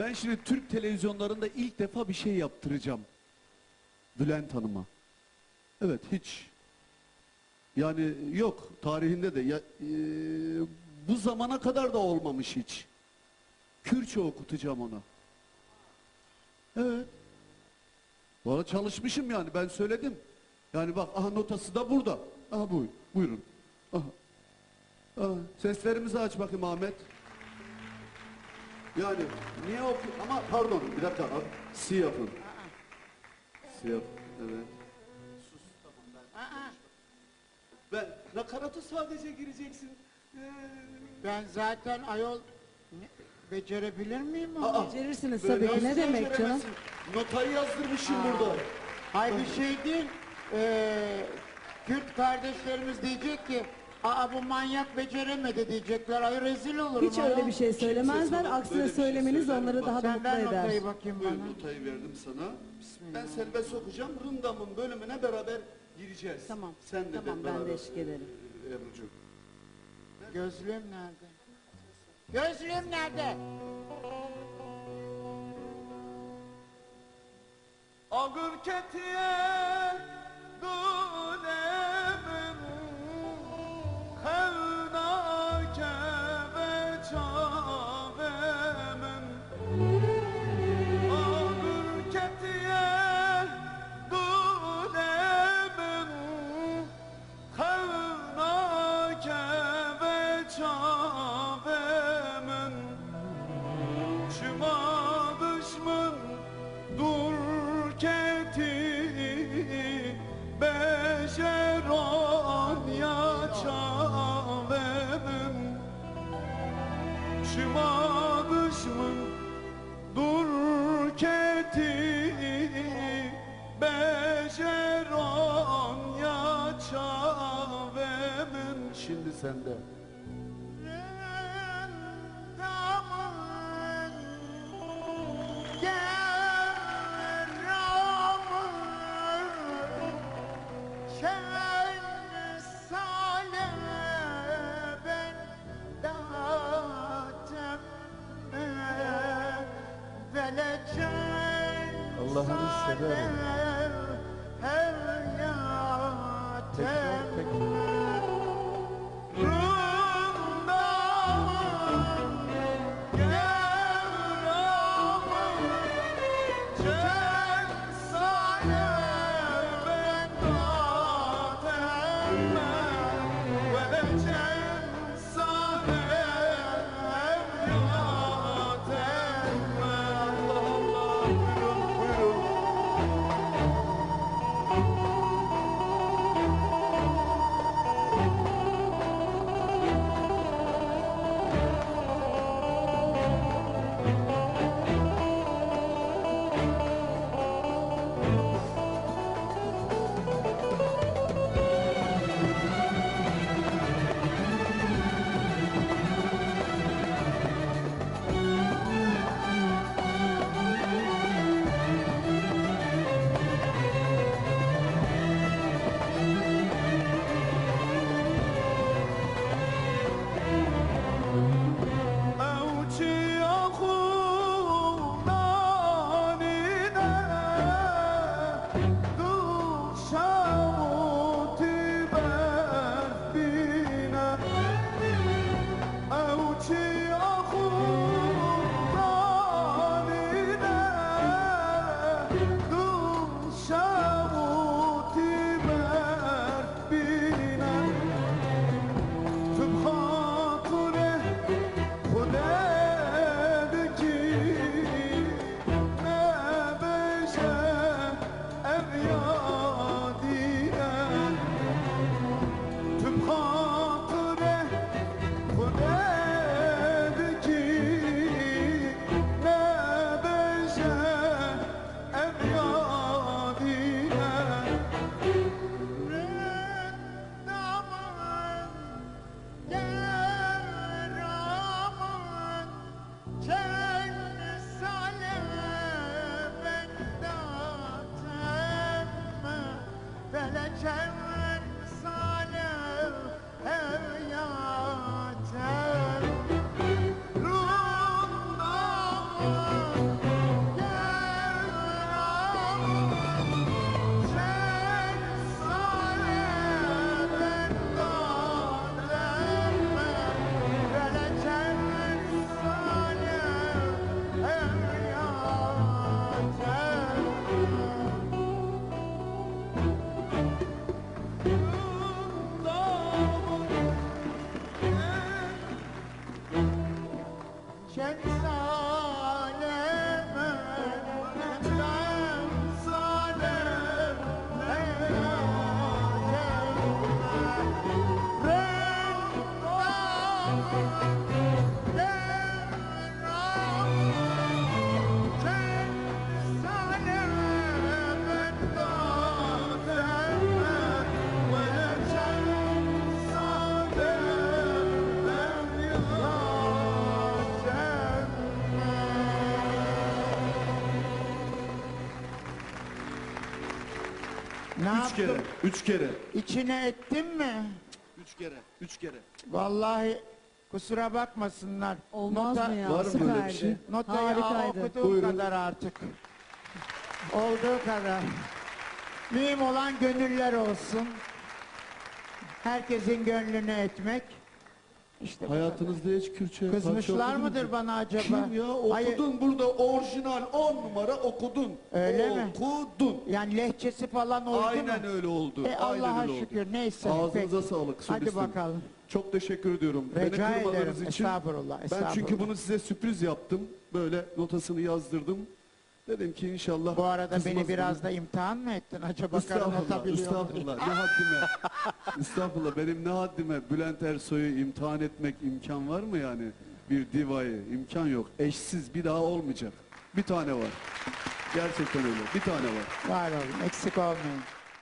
Ben şimdi Türk televizyonlarında ilk defa bir şey yaptıracağım. Bülent Hanım'a. Evet hiç. Yani yok tarihinde de ya, e, bu zamana kadar da olmamış hiç. Kürtçe okutacağım ona. Evet. Arada çalışmışım yani ben söyledim. Yani bak aha notası da burada. Aha buyur, buyurun. Aha. aha. Seslerimizi aç bakayım Ahmet. Yani niye oku ama pardon bir dakika abi. Si yapın. Si yap. Evet. Sus tamam ben. Ben nakaratı sadece gireceksin. Ee, Ben zaten ayol ne- becerebilir miyim onu? aa, Becerirsiniz tabii ki. Ne demek canım? Notayı yazdırmışım burada. Ay bir şey değil. Ee, Kürt kardeşlerimiz diyecek ki Aa bu manyak beceremedi diyecekler. Ay rezil olurum. Hiç öyle bir şey söylemezler. sana Aksine böyle bir şey söylemeniz söyler onları daha da mutlu ver eder. notayı bakayım Buyur bana. notayı verdim sana. Ben serbest okuyacağım. Rındam'ın bölümüne beraber gireceğiz. Tamam. Sen de Tamam, ben de beraber, eşlik ederim. e, Ebru'cum. Gözlüğüm nerede? Gözlüğüm nerede? Ağır ketiye Çıma düşmün dur keti Beşeron ya çavemim Şimdi sende. Allah'ını severim. Tekrar. Ne Üç yaptım? kere. Üç kere. İçine ettim mi? Üç kere. Üç kere. Vallahi kusura bakmasınlar. Olmaz Nota- mı ya? Var mı böyle bir Süperdi. şey? Notayı al- Harikaydı. okuduğum Buyurun. kadar artık. Olduğu kadar. Mühim olan gönüller olsun. Herkesin gönlünü etmek. İşte bu. Hayatınızda hiç Kürtçe Kızmışlar parça okudunuz mıdır mu? bana acaba? Kim ya? Okudun Hayır, burada orijinal 10 numara okudun. Öyle mi? Okudun. yani lehçesi falan oldu Aynen mu? öyle oldu. E Aynen Allah'a öyle oldu. şükür neyse. Ağzınıza peki. sağlık Hadi solistim. bakalım. Çok teşekkür ediyorum. Rica Beni kırmadığınız ederim. için. Estağfurullah, Ben estağfurullah. çünkü bunu size sürpriz yaptım. Böyle notasını yazdırdım. Dedim ki inşallah Bu arada beni biraz da imtihan mı ettin acaba? Estağfurullah, atabiliyor mu? estağfurullah. Ne haddime? estağfurullah. Benim ne haddime? Bülent Ersoy'u imtihan etmek imkan var mı yani? Bir divayı. imkan yok. Eşsiz bir daha olmayacak. Bir tane var. Gerçekten öyle. Bir tane var. Var olun, eksik olmayın.